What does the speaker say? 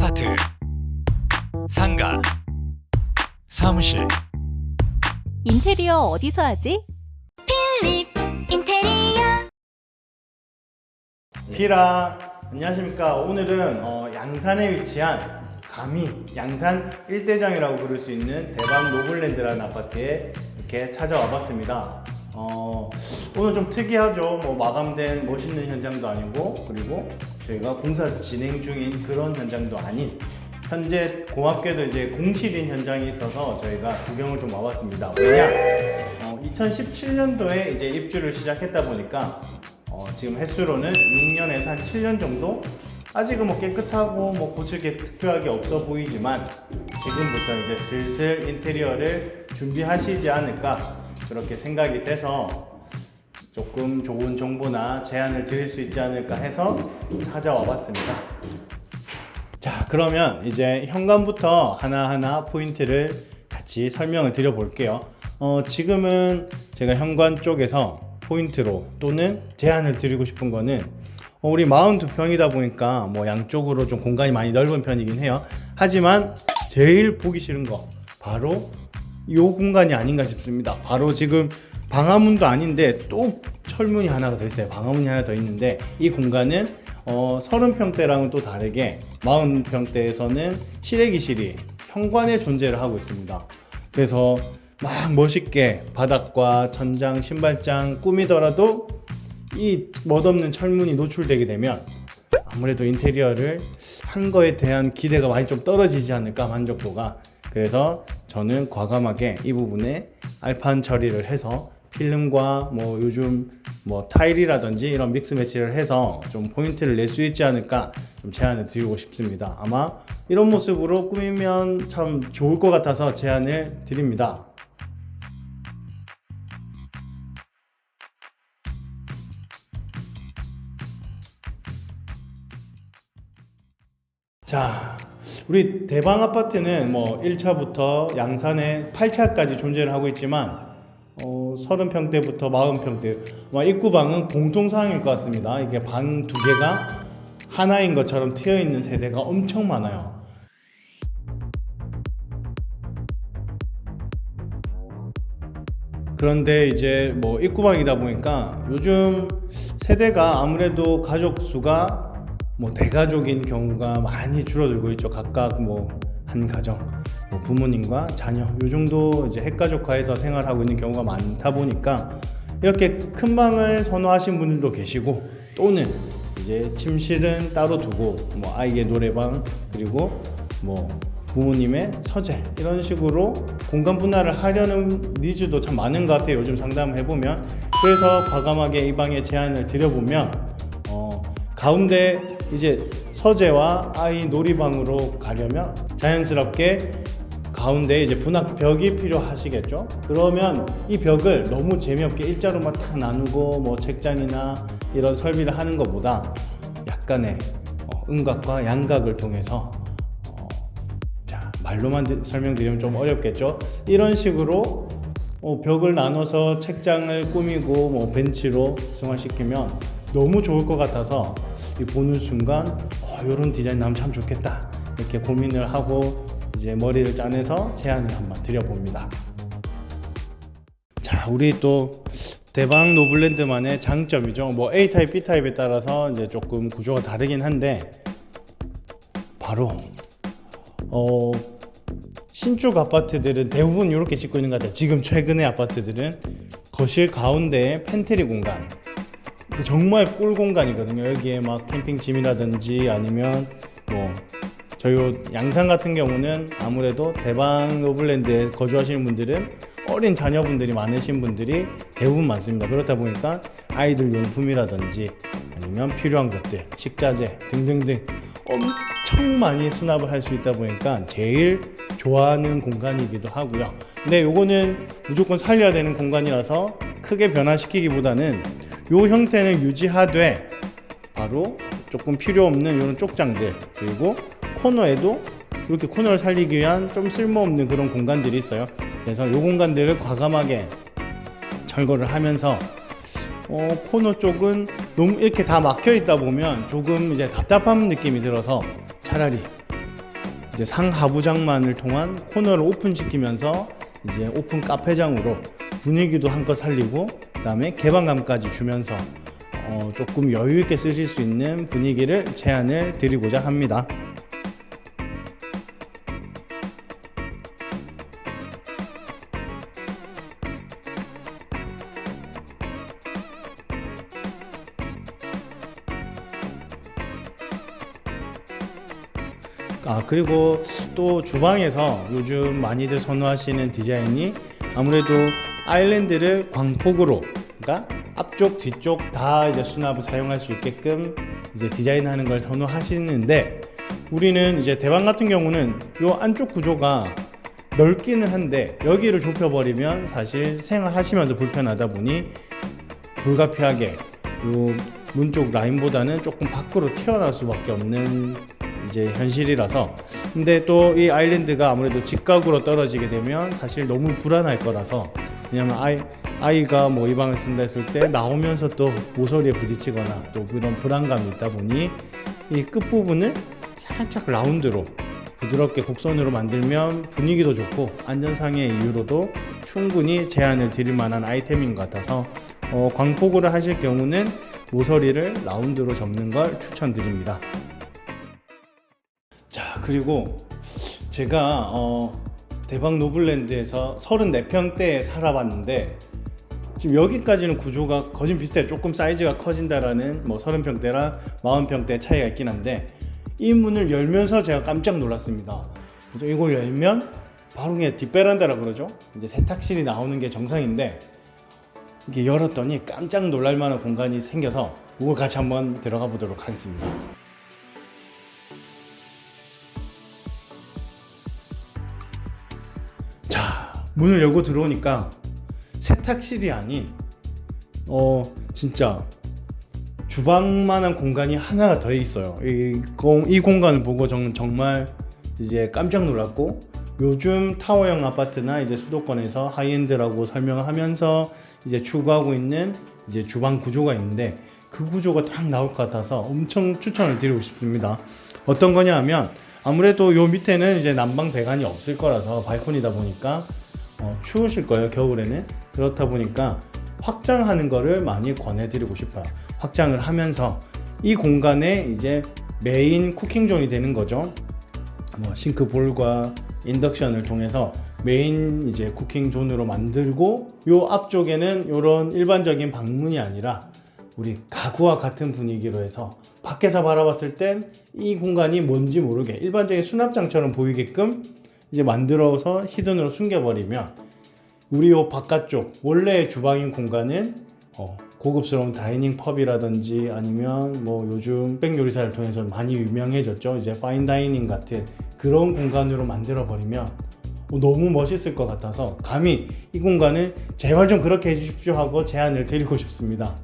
아파트, 상가, 사무실, 인테리어 어디서 하지? 필립 인테리어. 피라 안녕하십니까. 오늘은 어, 양산에 위치한 감히 양산 일대장이라고 부를 수 있는 대방 노블랜드라는 아파트에 이렇게 찾아와 봤습니다 어, 오늘 좀 특이하죠. 뭐 마감된 멋있는 현장도 아니고 그리고 저희가 공사 진행 중인 그런 현장도 아닌 현재 고맙게도 이제 공실인 현장이 있어서 저희가 구경을 좀 와봤습니다. 왜냐 어, 2017년도에 이제 입주를 시작했다 보니까 어, 지금 횟수로는 6년에서 한 7년 정도? 아직은 뭐 깨끗하고 뭐 고칠 게 특별하게 없어 보이지만 지금부터 이제 슬슬 인테리어를 준비하시지 않을까 그렇게 생각이 돼서 조금 좋은 정보나 제안을 드릴 수 있지 않을까 해서 찾아와 봤습니다. 자, 그러면 이제 현관부터 하나하나 포인트를 같이 설명을 드려 볼게요. 어, 지금은 제가 현관 쪽에서 포인트로 또는 제안을 드리고 싶은 거는 어, 우리 42평이다 보니까 뭐 양쪽으로 좀 공간이 많이 넓은 편이긴 해요. 하지만 제일 보기 싫은 거 바로 이 공간이 아닌가 싶습니다. 바로 지금 방화문도 아닌데 또 철문이 하나가 더 있어요. 방화문이 하나 더 있는데 이 공간은 어, 30평대랑은 또 다르게 40평대에서는 실외기실이 현관에 존재를 하고 있습니다. 그래서 막 멋있게 바닥과 천장, 신발장 꾸미더라도 이 멋없는 철문이 노출되게 되면 아무래도 인테리어를 한 거에 대한 기대가 많이 좀 떨어지지 않을까 만족도가 그래서 저는 과감하게 이 부분에 알판 처리를 해서 필름과 뭐 요즘 뭐 타일이라든지 이런 믹스 매치를 해서 좀 포인트를 낼 수 있지 않을까 좀 제안을 드리고 싶습니다. 아마 이런 모습으로 꾸미면 참 좋을 것 같아서 제안을 드립니다. 자, 우리 대방 아파트는 뭐 1차부터 양산에 8차까지 존재를 하고 있지만 어, 30평대부터 40평대 뭐 입구방은 공통사항일 것 같습니다. 이게 방 두 개가 하나인 것처럼 트여 있는 세대가 엄청 많아요. 그런데 이제 뭐 입구방이다 보니까 요즘 세대가 아무래도 가족 수가 뭐 대가족인 경우가 많이 줄어들고 있죠. 각각 뭐 한 가정, 뭐 부모님과 자녀 요 정도 이제 핵가족화해서 생활하고 있는 경우가 많다 보니까 이렇게 큰 방을 선호하신 분들도 계시고 또는 이제 침실은 따로 두고 뭐 아이의 노래방 그리고 뭐 부모님의 서재 이런 식으로 공간 분할을 하려는 니즈도 참 많은 것 같아요. 요즘 상담을 해보면 그래서 과감하게 이 방에 제안을 드려보면 어, 가운데 이제 서재와 아이 놀이방으로 가려면 자연스럽게 가운데 이제 분학 벽이 필요하시겠죠? 그러면 이 벽을 너무 재미없게 일자로만 탁 나누고 뭐 책장이나 이런 설비를 하는 것보다 약간의 어, 음각과 양각을 통해서 어, 자 말로만 드- 설명드리면 좀 어렵겠죠? 이런 식으로 어, 벽을 나눠서 책장을 꾸미고 뭐 벤치로 승화시키면 너무 좋을 것 같아서 이 보는 순간 어, 이런 디자인 나면 참 좋겠다 이렇게 고민을 하고 이제 머리를 짜내서 제안을 한번 드려봅니다. 자, 우리 또 대방 노블랜드만의 장점이죠. 뭐 A 타입, B 타입에 따라서 이제 조금 구조가 다르긴 한데 바로 어 신축 아파트들은 대부분 이렇게 짓고 있는 것 같아요. 지금 최근의 아파트들은 거실 가운데에 팬트리 공간. 그 정말 꿀 공간이거든요. 여기에 막 캠핑 짐이라든지 아니면 뭐 저희 양산 같은 경우는 아무래도 대방 노블랜드에 거주하시는 분들은 어린 자녀분들이 많으신 분들이 대부분 많습니다. 그렇다 보니까 아이들 용품이라든지 아니면 필요한 것들, 식자재 등등등 엄청 많이 수납을 할 수 있다 보니까 제일 좋아하는 공간이기도 하고요. 근데 요거는 무조건 살려야 되는 공간이라서 크게 변화시키기보다는 요 형태는 유지하되 바로 조금 필요 없는 이런 쪽장들 그리고 코너에도 이렇게 코너를 살리기 위한 좀 쓸모없는 그런 공간들이 있어요. 그래서 이 공간들을 과감하게 철거를 하면서 어, 코너 쪽은 너무 이렇게 다 막혀 있다 보면 조금 이제 답답한 느낌이 들어서 차라리 이제 상하부장만을 통한 코너를 오픈시키면서 이제 오픈 카페장으로 분위기도 한껏 살리고 그다음에 개방감까지 주면서 어, 조금 여유 있게 쓰실 수 있는 분위기를 제안을 드리고자 합니다. 아 그리고 또 주방에서 요즘 많이들 선호하시는 디자인이 아무래도 아일랜드를 광폭으로 그러니까 앞쪽 뒤쪽 다 이제 수납을 사용할 수 있게끔 이제 디자인하는 걸 선호하시는데 우리는 이제 대방 같은 경우는 요 안쪽 구조가 넓기는 한데 여기를 좁혀버리면 사실 생활하시면서 불편하다 보니 불가피하게 요 문 쪽 라인보다는 조금 밖으로 튀어나올 수밖에 없는 이제 현실이라서. 근데 또 이 아일랜드가 아무래도 직각으로 떨어지게 되면 사실 너무 불안할 거라서 왜냐면 아이 아이가 뭐 이 방을 쓴다 했을 때 나오면서 또 모서리에 부딪히거나 또 그런 불안감이 있다 보니 이 끝부분을 살짝 라운드로 부드럽게 곡선으로 만들면 분위기도 좋고 안전상의 이유로도 충분히 제안을 드릴 만한 아이템인 것 같아서 어, 광폭으로 하실 경우는 모서리를 라운드로 접는 걸 추천드립니다. 자 그리고 제가 어, 대박 노블랜드에서 34평대에 살아봤는데 지금 여기까지는 구조가 거진 비슷해요. 조금 사이즈가 커진다라는 뭐 30평대랑 40평대 차이가 있긴 한데 이 문을 열면서 제가 깜짝 놀랐습니다. 이거 열면 바로 그냥 뒷베란다라 그러죠. 이제 세탁실이 나오는 게 정상인데 이게 열었더니 깜짝 놀랄 만한 공간이 생겨서 이걸 같이 한번 들어가 보도록 하겠습니다. 문을 열고 들어오니까 세탁실이 아닌 어 진짜 주방만한 공간이 하나가 더 있어요. 이, 공, 이 공간을 보고 저는 정말 이제 깜짝 놀랐고 요즘 타워형 아파트나 이제 수도권에서 하이엔드라고 설명하면서 이제 추구하고 있는 이제 주방 구조가 있는데 그 구조가 딱 나올 것 같아서 엄청 추천을 드리고 싶습니다. 어떤 거냐 하면 아무래도 요 밑에는 이제 난방 배관이 없을 거라서 발코니다 보니까 어, 추우실 거예요 겨울에는 그렇다 보니까 확장하는 거를 많이 권해드리고 싶어요. 확장을 하면서 이 공간에 이제 메인 쿠킹존이 되는 거죠. 뭐 싱크볼과 인덕션을 통해서 메인 이제 쿠킹존으로 만들고 요 앞쪽에는 요런 일반적인 방문이 아니라 우리 가구와 같은 분위기로 해서 밖에서 바라봤을 땐 이 공간이 뭔지 모르게 일반적인 수납장처럼 보이게끔 이제 만들어서 히든으로 숨겨버리면 우리 요 바깥쪽 원래의 주방인 공간은 어, 고급스러운 다이닝 펍이라든지 아니면 뭐 요즘 백 요리사를 통해서 많이 유명해졌죠. 이제 파인 다이닝 같은 그런 공간으로 만들어 버리면 어, 너무 멋있을 것 같아서 감히 이 공간을 제발 좀 그렇게 해주십시오 하고 제안을 드리고 싶습니다.